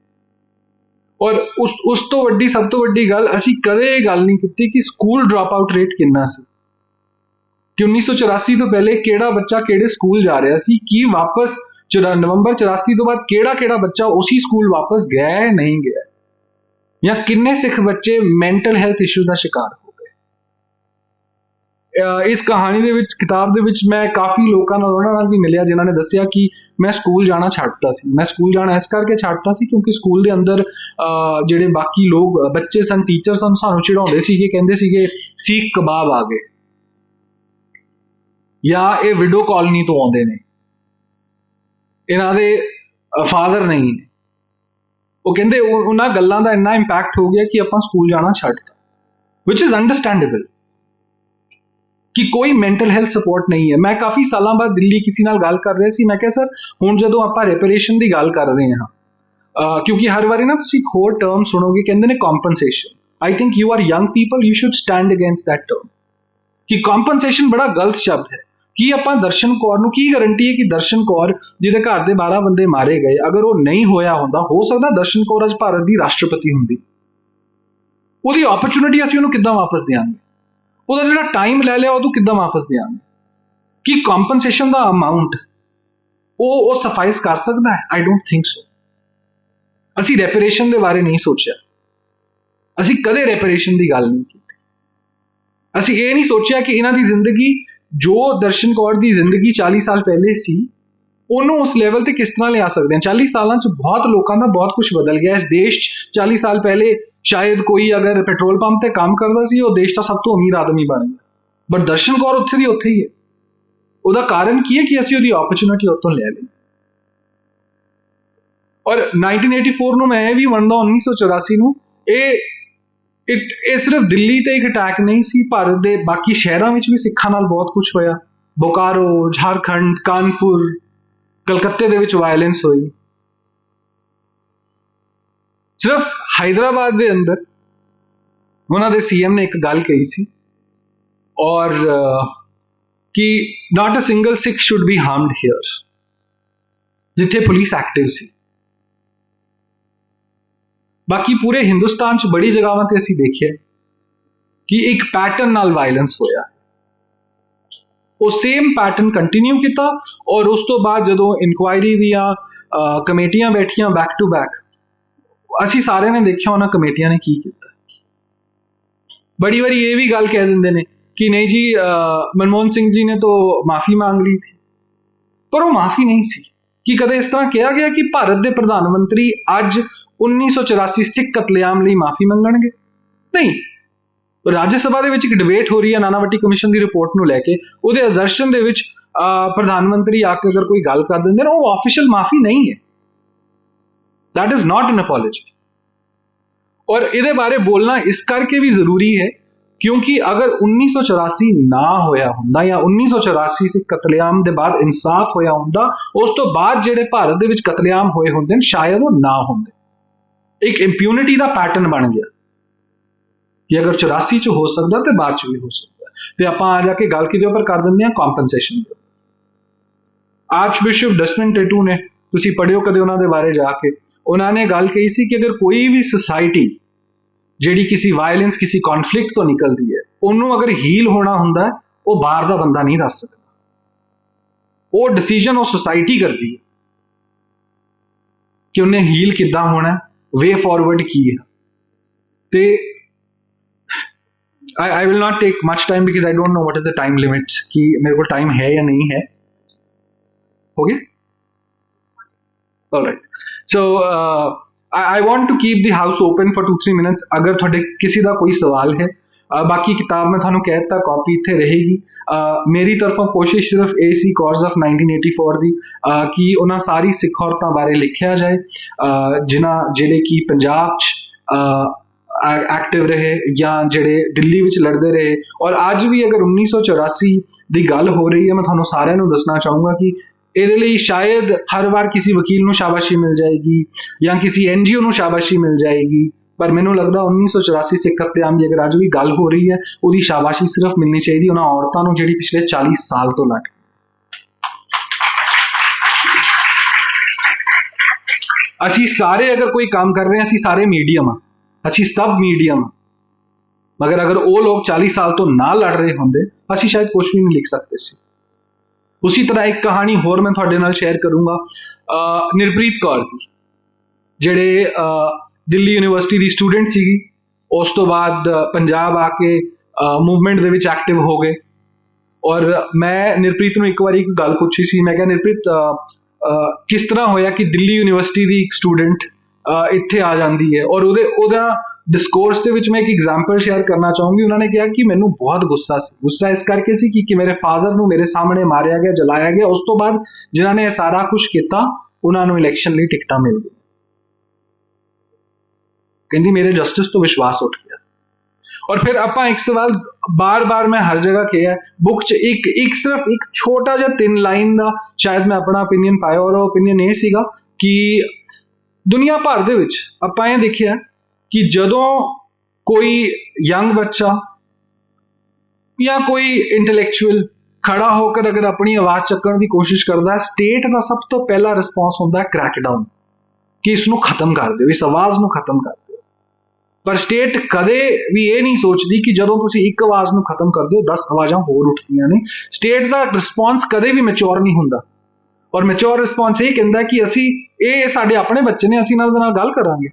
ਔਰ ਉਸ ਉਸ ਤੋਂ ਵੱਡੀ, ਸਭ ਤੋਂ ਵੱਡੀ ਗੱਲ, ਅਸੀਂ ਕਦੇ ਇਹ ਗੱਲ ਨਹੀਂ ਕੀਤੀ ਕਿ ਸਕੂਲ ਡ੍ਰੌਪ ਆਊਟ ਰੇਟ ਕਿੰਨਾ ਸੀ। ਕਿ 1984 ਤੋਂ ਪਹਿਲੇ ਕਿਹੜਾ ਬੱਚਾ ਕਿਹੜੇ ਸਕੂਲ ਜਾ ਰਿਹਾ ਸੀ, ਕੀ ਵਾਪਸ ਨਵੰਬਰ 84 ਤੋਂ ਬਾਅਦ ਕਿਹੜਾ ਕਿਹੜਾ ਬੱਚਾ ਉਸੇ ਸਕੂਲ ਵਾਪਸ ਗਿਆ ਹੈ ਨਹੀਂ ਗਿਆ ਜਾਂ ਕਿੰਨੇ ਸਿੱਖ ਬੱਚੇ ਮੈਂਟਲ ਹੈਲਥ ਇਸ਼ੂ ਦਾ ਸ਼ਿਕਾਰ ਹੋ ਗਏ? ਇਸ ਕਹਾਣੀ ਦੇ ਵਿੱਚ, ਕਿਤਾਬ ਦੇ ਵਿੱਚ ਮੈਂ ਕਾਫੀ ਲੋਕਾਂ ਨਾਲ, ਉਹਨਾਂ ਨਾਲ ਵੀ ਮਿਲਿਆ, ਜਿਨ੍ਹਾਂ ਨੇ ਦੱਸਿਆ ਕਿ ਮੈਂ ਸਕੂਲ ਜਾਣਾ ਛੱਡਤਾ ਸੀ। ਮੈਂ ਸਕੂਲ ਜਾਣਾ ਇਸ ਕਰਕੇ ਛੱਡਤਾ ਸੀ ਕਿਉਂਕਿ ਸਕੂਲ ਦੇ ਅੰਦਰ ਜਿਹੜੇ ਬਾਕੀ ਲੋਕ, ਬੱਚੇ ਸਨ ਟੀਚਰ ਸਨ, ਸਾਨੂੰ ਚਿੜਾਉਂਦੇ ਸੀਗੇ, ਕਹਿੰਦੇ ਸੀਗੇ, ਸੀਖ ਕਬਾਬ ਆ ਗਏ। ਜਾਂ ਇਹ ਵਿਡੋ ਕਾਲਨੀ ਤੋਂ ਆਉਂਦੇ ਨੇ। ਇਹਨਾਂ ਦੇ ਫਾਦਰ ਨਹੀਂ ਨੇ। ਉਹ ਕਹਿੰਦੇ ਉਹਨਾਂ ਗੱਲਾਂ ਦਾ ਇੰਨਾ ਇੰਪੈਕਟ ਹੋ ਗਿਆ ਕਿ ਆਪਾਂ ਸਕੂਲ ਜਾਣਾ ਛੱਡਤਾ ਵਿਚ ਇਜ਼ ਅੰਡਰਸਟੈਂਡੇਬਲ ਕਿ ਕੋਈ ਮੈਂਟਲ ਹੈਲਥ ਸਪੋਰਟ ਨਹੀਂ ਹੈ। ਮੈਂ ਕਾਫੀ ਸਾਲਾਂ ਬਾਅਦ ਦਿੱਲੀ ਕਿਸੇ ਨਾਲ ਗੱਲ ਕਰ ਰਿਹਾ ਸੀ। ਮੈਂ ਕਿਹਾ, ਸਰ, ਹੁਣ ਜਦੋਂ ਆਪਾਂ ਰਿਪੇਰੇਸ਼ਨ ਦੀ ਗੱਲ ਕਰ ਰਹੇ ਹਾਂ ਕਿਉਂਕਿ ਹਰ ਵਾਰੀ ਨਾ ਤੁਸੀਂ ਇੱਕ ਹੋਰ ਟਰਮ ਸੁਣੋਗੇ, ਕਹਿੰਦੇ ਨੇ compensation I think you are young people you should stand against that term ਕਿ ਕੰਪਨਸੇਸ਼ਨ ਬੜਾ ਗਲਤ ਸ਼ਬਦ ਹੈ। ਕੀ ਆਪਾਂ ਦਰਸ਼ਨ ਕੌਰ ਨੂੰ ਕੀ ਗਾਰੰਟੀ ਹੈ ਕਿ ਦਰਸ਼ਨ ਕੌਰ ਜਿਹਦੇ ਘਰ ਦੇ 12 ਬੰਦੇ ਮਾਰੇ ਗਏ, ਅਗਰ ਉਹ ਨਹੀਂ ਹੋਇਆ ਹੁੰਦਾ, ਹੋ ਸਕਦਾ ਦਰਸ਼ਨ ਕੌਰ ਅੱਜ ਭਾਰਤ ਦੀ ਰਾਸ਼ਟਰਪਤੀ ਹੁੰਦੀ। ਉਹਦੀ ਓਪਰਚੁਨਿਟੀ ਅਸੀਂ ਉਹਨੂੰ ਕਿੱਦਾਂ ਵਾਪਸ ਦੇਾਂਗੇ ਉਹਦਾ ਜਿਹੜਾ ਟਾਈਮ ਲੈ ਲਿਆ, ਉਹਨੂੰ ਕਿੱਦਾਂ ਵਾਪਸ ਦੇਾਂਗੇ ਕੀ ਕੰਪਨਸੇਸ਼ਨ ਦਾ ਅਮਾਉਂਟ ਉਹ ਉਹ ਸਫਾਈਸ ਕਰ ਸਕਦਾ ਹੈ? ਆਈ ਡੋਨਟ ਥਿੰਕ ਸੋ ਅਸੀਂ ਰੈਪਰੇਸ਼ਨ ਦੇ ਬਾਰੇ ਨਹੀਂ ਸੋਚਿਆ। ਅਸੀਂ ਕਦੇ ਰੈਪਰੇਸ਼ਨ ਦੀ ਗੱਲ ਨਹੀਂ ਕੀਤੀ। ਅਸੀਂ ਇਹ ਨਹੀਂ ਸੋਚਿਆ ਕਿ ਇਹਨਾਂ ਦੀ ਜ਼ਿੰਦਗੀ ਜੋ ਦਰਸ਼ਨ ਕੌਰ ਦੀ ਜ਼ਿੰਦਗੀ 40 ਸਾਲ ਪਹਿਲੇ ਸੀ, ਉਹਨੂੰ ਉਸ ਲੈਵਲ ਤੇ ਕਿਸ ਤਰ੍ਹਾਂ ਲਿਆ ਸਕਦੇ ਹਾਂ? 40 ਸਾਲਾਂ 'ਚ ਬਹੁਤ ਲੋਕਾਂ ਦਾ ਬਹੁਤ ਕੁਝ ਬਦਲ ਗਿਆ। ਇਸ ਦੇਸ਼ 'ਚ 40 ਸਾਲ ਪਹਿਲੇ ਸ਼ਾਇਦ ਕੋਈ ਅਗਰ ਪੈਟਰੋਲ ਪੰਪ ਤੇ ਕੰਮ ਕਰਦਾ ਸੀ, ਉਹ ਦੇਸ਼ ਦਾ ਸਭ ਤੋਂ ਅਮੀਰ ਆਦਮੀ ਬਣ ਗਿਆ। ਬਟ ਦਰਸ਼ਨ ਕੌਰ ਉੱਥੇ ਦੀ ਉੱਥੇ ਹੀ ਹੈ। ਉਹਦਾ ਕਾਰਨ ਕੀ ਹੈ ਕਿ ਅਸੀਂ ਉਹਦੀ ਓਪਰਚੁਨਿਟੀ ਉਤੋਂ ਲੈ ਲਈ? ਔਰ 1984 ਨੂੰ ਮੈਂ ਇਹ ਵੀ ਮੰਨਦਾ 1984 ਨੂੰ ਇਹ ਇਟ ਇਹ ਸਿਰਫ ਦਿੱਲੀ ਤੇ ਇੱਕ ਅਟੈਕ ਨਹੀਂ ਸੀ, ਭਾਰਤ ਦੇ ਬਾਕੀ ਸ਼ਹਿਰਾਂ ਵਿੱਚ ਵੀ ਸਿੱਖਾਂ ਨਾਲ ਬਹੁਤ ਕੁਝ ਹੋਇਆ। ਬੋਕਾਰੋ, ਝਾਰਖੰਡ, ਕਾਨਪੁਰ, ਕਲਕੱਤੇ ਦੇ ਵਿੱਚ ਵਾਇਲੈਂਸ ਹੋਈ। ਸਿਰਫ ਹైదరాబాద్ ਦੇ ਅੰਦਰ ਉਹਨਾਂ ਦੇ ਸੀਐਮ ਨੇ ਇੱਕ ਗੱਲ ਕਹੀ ਸੀ, ਔਰ ਕਿ not a single Sikh should be harmed here ਜਿੱਥੇ ਪੁਲਿਸ ਐਕਟਿਵ ਸੀ। ਬਾਕੀ ਪੂਰੇ ਹਿੰਦੁਸਤਾਨ 'ਚ ਬੜੀ ਜਗ੍ਹਾਵਾਂ ਤੇ ਅਸੀਂ ਦੇਖਿਆ ਕਿ ਇੱਕ ਪੈਟਰਨ ਨਾਲ ਵਾਇਲੈਂਸ ਹੋਇਆ। ਉਹ ਸੇਮ ਪੈਟਰਨ ਕੰਟੀਨਿਊ ਕੀਤਾ ਔਰ ਉਸ ਤੋਂ ਬਾਅਦ ਜਦੋਂ ਇਨਕੁਆਇਰੀ ਦੀਆਂ ਕਮੇਟੀਆਂ ਬੈਠੀਆਂ ਬੈਕ ਟੂ ਬੈਕ ਅਸੀਂ ਸਾਰਿਆਂ ਨੇ ਦੇਖਿਆ ਉਹਨਾਂ ਕਮੇਟੀਆਂ ਨੇ ਕੀ ਕੀਤਾ। ਬੜੀ ਵਾਰੀ ਇਹ ਵੀ ਗੱਲ ਕਹਿ ਦਿੰਦੇ ਨੇ ਕਿ ਨਹੀਂ ਜੀ ਮਨਮੋਹਨ ਸਿੰਘ ਜੀ ਨੇ ਤਾਂ ਮਾਫੀ ਮੰਗ ਲਈ ਥੀ ਪਰ ਉਹ ਮਾਫੀ ਨਹੀਂ ਸੀ। ਕਿ ਕਦੇ ਇਸ ਤਰ੍ਹਾਂ ਕਿਹਾ ਗਿਆ ਕਿ ਭਾਰਤ ਦੇ ਪ੍ਰਧਾਨ ਮੰਤਰੀ ਅੱਜ 1984 ਸਿੱਖ ਕਤਲੇਆਮ ਲਈ ਮਾਫੀ ਮੰਗਣਗੇ? ਨਹੀਂ। ਰਾਜ ਸਭਾ ਦੇ ਵਿੱਚ ਇੱਕ ਡਿਬੇਟ ਹੋ ਰਹੀ ਹੈ ਨਾਨਾਵਟੀ ਕਮਿਸ਼ਨ ਦੀ ਰਿਪੋਰਟ ਨੂੰ ਲੈ ਕੇ। ਉਹਦੇ ਅਜ਼ਰਸ਼ਨ ਦੇ ਵਿੱਚ ਪ੍ਰਧਾਨ ਮੰਤਰੀ ਆ ਕੇ ਅਗਰ ਕੋਈ ਗੱਲ ਕਰ ਦਿੰਦੇ ਨੇ, ਉਹ ਆਫੀਸ਼ੀਅਲ ਮਾਫੀ ਨਹੀਂ ਹੈ। That is not an apology. ਔਰ ਇਹਦੇ ਬਾਰੇ ਬੋਲਣਾ ਇਸ ਕਰਕੇ ਵੀ ਜ਼ਰੂਰੀ ਹੈ ਕਿਉਂਕਿ ਅਗਰ 1984 ਨਾ ਹੋਇਆ ਹੁੰਦਾ ਜਾਂ 1984 ਸੇ ਕਤਲੇਆਮ ਦੇ ਬਾਅਦ ਇਨਸਾਫ ਹੋਇਆ ਹੁੰਦਾ, ਉਸ ਤੋਂ ਬਾਅਦ ਜਿਹੜੇ ਭਾਰਤ ਦੇ ਵਿੱਚ ਕਤਲੇਆਮ ਹੋਏ ਹੁੰਦੇ ਨੇ, ਸ਼ਾਇਦ ਉਹ ਨਾ ਹੁੰਦੇ। ਇੱਕ ਇੰਪਿਊਨਿਟੀ ਦਾ ਪੈਟਰਨ ਬਣ ਗਿਆ। ਕਿ ਅਗਰ 84 ਚ ਹੋ ਸਕਦਾ ਤੇ ਬਾਅਦ ਚ ਵੀ ਹੋ ਸਕਦਾ। ਤੇ ਆਪਾਂ ਆ ਜਾ ਕੇ ਗੱਲ ਕਿਹਦੇ ਉੱਪਰ ਕਰ ਦਿੰਦੇ ਹਾਂ? ਕੰਪਨਸੇਸ਼ਨ ਦੇ ਆਰਚ ਬਿਸ਼ਪ ਡਸਟਨ ਟੇਟੂ ਨੇ, ਤੁਸੀਂ ਪੜਿਓ ਕਦੇ ਉਹਨਾਂ ਦੇ ਬਾਰੇ ਜਾ ਕੇ। ਉਹਨਾਂ ਨੇ ਗੱਲ ਕਹੀ ਸੀ ਕਿ ਅਗਰ ਕੋਈ ਵੀ ਸੁਸਾਇਟੀ ਜਿਹੜੀ ਕਿਸੇ ਵਾਇਲੈਂਸ ਕਿਸੇ ਕਨਫਲਿਕਟ ਤੋਂ ਨਿਕਲਦੀ ਹੈ ਉਹਨੂੰ ਅਗਰ ਹੀਲ ਹੋਣਾ ਹੁੰਦਾ ਹੈ, ਉਹ ਬਾਹਰ ਦਾ ਬੰਦਾ ਨਹੀਂ ਦੱਸ ਸਕਦਾ ਉਹ ਡਿਸੀਜਨ ਉਹ ਸੁਸਾਇਟੀ ਕਰਦੀ ਹੈ ਕਿ ਉਹਨੇ ਹੀਲ ਕਿੱਦਾਂ ਹੋਣਾ ਵੇ ਫਾਰਵਰਡ ਕੀ ਹੈ ਤੇ I, I will not take much time because I don't know what is the time limit कि मेरे को time है या नहीं है हो गया all right so uh, I I want to keep the house open for 2-3 minutes. ਅਗਰ ਤੁਹਾਡੇ ਕਿਸੇ ਦਾ ਕੋਈ ਸਵਾਲ ਹੈ ਬਾਕੀ ਕਿਤਾਬ ਮੈਂ ਤੁਹਾਨੂੰ ਕਹਿ ਦਿੱਤਾ ਕਾਪੀ ਇੱਥੇ ਰਹੇਗੀ ਮੇਰੀ ਤਰਫੋਂ ਕੋਸ਼ਿਸ਼ ਸਿਰਫ ਇਹ ਸੀ ਕੋਰਸ ਆਫ 1984 ਦੀ ਕਿ ਉਹਨਾਂ ਸਾਰੀ ਸਿੱਖ ਔਰਤਾਂ ਬਾਰੇ ਲਿਖਿਆ ਜਾਏ ਜਿਨ੍ਹਾਂ ਜਿਹੜੇ ਕਿ ਪੰਜਾਬ 'ਚ ਐਕਟਿਵ ਰਹੇ ਜਾਂ ਜਿਹੜੇ ਦਿੱਲੀ ਵਿੱਚ ਲੜਦੇ ਰਹੇ ਔਰ ਅੱਜ ਵੀ ਅਗਰ 1984 ਦੀ ਗੱਲ ਹੋ ਰਹੀ ਹੈ ਮੈਂ ਤੁਹਾਨੂੰ ਸਾਰਿਆਂ ਨੂੰ ਦੱਸਣਾ ਚਾਹੂੰਗਾ ਕਿ ਇਹਦੇ ਲਈ ਸ਼ਾਇਦ ਹਰ ਵਾਰ ਕਿਸੇ ਵਕੀਲ ਨੂੰ ਸ਼ਾਬਾਸ਼ੀ ਮਿਲ ਜਾਏਗੀ ਜਾਂ ਕਿਸੇ ਐਨਜੀਓ ਨੂੰ ਸ਼ਾਬਾਸ਼ੀ ਮਿਲ ਜਾਏਗੀ, ਪਰ ਮੈਨੂੰ ਲੱਗਦਾ 1984 ਸਿੱਖ ਕਤਲੇਆਮ ਦੀ ਅਗਰ ਅੱਜ ਵੀ ਗੱਲ ਹੋ ਰਹੀ ਹੈ, ਉਹਦੀ ਸ਼ਾਬਾਸ਼ੀ ਸਿਰਫ ਮਿਲਣੀ ਚਾਹੀਦੀ ਉਹਨਾਂ ਔਰਤਾਂ ਨੂੰ ਜਿਹੜੀ ਪਿਛਲੇ 40 ਸਾਲ ਤੋਂ ਲੜ ਅਸੀਂ ਸਾਰੇ ਅਗਰ ਕੋਈ ਕੰਮ ਕਰ ਰਹੇ ਹਾਂ, ਅਸੀਂ ਸਾਰੇ ਮੀਡੀਅਮ ਆ ਅਸੀਂ ਸਭ ਮੀਡੀਅਮ ਆ ਮਗਰ ਅਗਰ ਉਹ ਲੋਕ 40 ਸਾਲ ਤੋਂ ਨਾ ਲੜ ਰਹੇ ਹੁੰਦੇ, ਅਸੀਂ ਸ਼ਾਇਦ ਕੁਝ ਵੀ ਨਹੀਂ ਲਿਖ ਸਕਦੇ ਸੀ। ਉਸੇ ਤਰ੍ਹਾਂ ਇੱਕ ਕਹਾਣੀ ਹੋਰ ਮੈਂ ਤੁਹਾਡੇ ਨਾਲ ਸ਼ੇਅਰ ਕਰੂੰਗਾ ਨਿਰਪ੍ਰੀਤ ਕੌਰ ਦੀ, ਜਿਹੜੇ ਦਿੱਲੀ ਯੂਨੀਵਰਸਿਟੀ ਦੀ ਸਟੂਡੈਂਟ ਸੀਗੀ, ਉਸ ਤੋਂ ਬਾਅਦ ਪੰਜਾਬ ਆ ਕੇ ਮੂਵਮੈਂਟ ਦੇ ਵਿੱਚ ਐਕਟਿਵ ਹੋ ਗਏ। ਔਰ ਮੈਂ ਨਿਰਪ੍ਰੀਤ ਨੂੰ ਇੱਕ ਵਾਰੀ ਇੱਕ ਗੱਲ ਪੁੱਛੀ ਸੀ, ਮੈਂ ਕਿਹਾ, ਨਿਰਪ੍ਰੀਤ ਕਿਸ ਤਰ੍ਹਾਂ ਹੋਇਆ ਕਿ ਦਿੱਲੀ ਯੂਨੀਵਰਸਿਟੀ ਦੀ ਇੱਕ ਸਟੂਡੈਂਟ ਇੱਥੇ ਆ ਜਾਂਦੀ ਹੈ? ਔਰ ਉਹਦੇ, ਉਹਦਾ ਡਿਸਕੋਰਸ ਦੇ ਵਿੱਚ ਮੈਂ ਇੱਕ ਐਗਜ਼ਾਮਪਲ ਸ਼ੇਅਰ ਕਰਨਾ ਚਾਹੂੰਗੀ। ਉਹਨਾਂ ਨੇ ਕਿਹਾ ਕਿ ਮੈਨੂੰ ਬਹੁਤ ਗੁੱਸਾ ਸੀ। ਗੁੱਸਾ ਇਸ ਕਰਕੇ ਸੀ ਕਿ ਕਿ ਮੇਰੇ ਫਾਦਰ ਨੂੰ ਮੇਰੇ ਸਾਹਮਣੇ ਮਾਰਿਆ ਗਿਆ, ਜਲਾਇਆ ਗਿਆ। ਉਸ ਤੋਂ ਬਾਅਦ ਜਿਨ੍ਹਾਂ ਨੇ ਇਹ ਸਾਰਾ ਕੁਝ ਕੀਤਾ, ਉਹਨਾਂ ਨੂੰ ਇਲੈਕਸ਼ਨ ਲਈ ਟਿਕਟਾਂ ਮਿਲ ਗਈਆਂ। ਕਹਿੰਦੀ, ਮੇਰੇ ਜਸਟਿਸ ਤੋਂ ਵਿਸ਼ਵਾਸ ਉੱਠ ਗਿਆ। ਔਰ ਫਿਰ ਆਪਾਂ ਇੱਕ ਸਵਾਲ ਬਾਰ-ਬਾਰ ਮੈਂ ਹਰ ਜਗ੍ਹਾ ਕਿਹਾ ਬੁੱਕ 'ਚ ਇੱਕ ਇੱਕ ਸਿਰਫ ਇੱਕ ਛੋਟਾ ਜਿਹਾ ਤਿੰਨ ਲਾਈਨ ਦਾ ਸ਼ਾਇਦ ਮੈਂ ਆਪਣਾ opinion ਪਾਇਆ ਔਰ ਉਹ opinion ਇਹ ਸੀਗਾ ਕਿ ਦੁਨੀਆ ਭਰ ਦੇ ਵਿੱਚ ਆਪਾਂ ਇਹ ਦੇਖਿਆ ਕਿ ਜਦੋਂ ਕੋਈ ਯੰਗ ਬੱਚਾ ਜਾਂ ਕੋਈ ਇੰਟੈਲੈਕਚੁਅਲ ਖੜਾ ਹੋ ਕੇ ਅਗਰ ਆਪਣੀ ਆਵਾਜ਼ ਚੱਕਣ ਦੀ ਕੋਸ਼ਿਸ਼ ਕਰਦਾ ਹੈ ਸਟੇਟ ਦਾ ਸਭ ਤੋਂ ਪਹਿਲਾ ਰਿਸਪੌਂਸ ਹੁੰਦਾ ਹੈ ਕ੍ਰੈਕਡਾਊਨ ਕਿ ਇਸ ਨੂੰ ਖਤਮ ਕਰ ਦਿਓ, ਇਸ ਆਵਾਜ਼ ਨੂੰ ਖਤਮ ਕਰ ਦਿਓ। ਪਰ ਸਟੇਟ ਕਦੇ ਵੀ ਇਹ ਨਹੀਂ ਸੋਚਦੀ ਕਿ ਜਦੋਂ ਤੁਸੀਂ ਇੱਕ ਆਵਾਜ਼ ਨੂੰ ਖਤਮ ਕਰ ਦਿਓ 10 ਆਵਾਜ਼ਾਂ ਹੋਰ ਉੱਠਦੀਆਂ ਨੇ। ਸਟੇਟ ਦਾ ਰਿਸਪੌਂਸ ਕਦੇ ਵੀ ਮੈਚੁਰ ਨਹੀਂ ਹੁੰਦਾ। ਔਰ ਮੈਚੁਰ ਰਿਸਪੌਂਸ ਇਹ ਕਹਿੰਦਾ ਕਿ ਅਸੀਂ, ਇਹ ਸਾਡੇ ਆਪਣੇ ਬੱਚੇ ਨੇ, ਅਸੀਂ ਇਹਨਾਂ ਦੇ ਨਾਲ ਗੱਲ ਕਰਾਂਗੇ।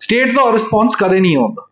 ਸਟੇਟ ਦਾ ਰਿਸਪੌਂਸ ਕਦੇ ਨਹੀਂ ਆਉਂਦਾ।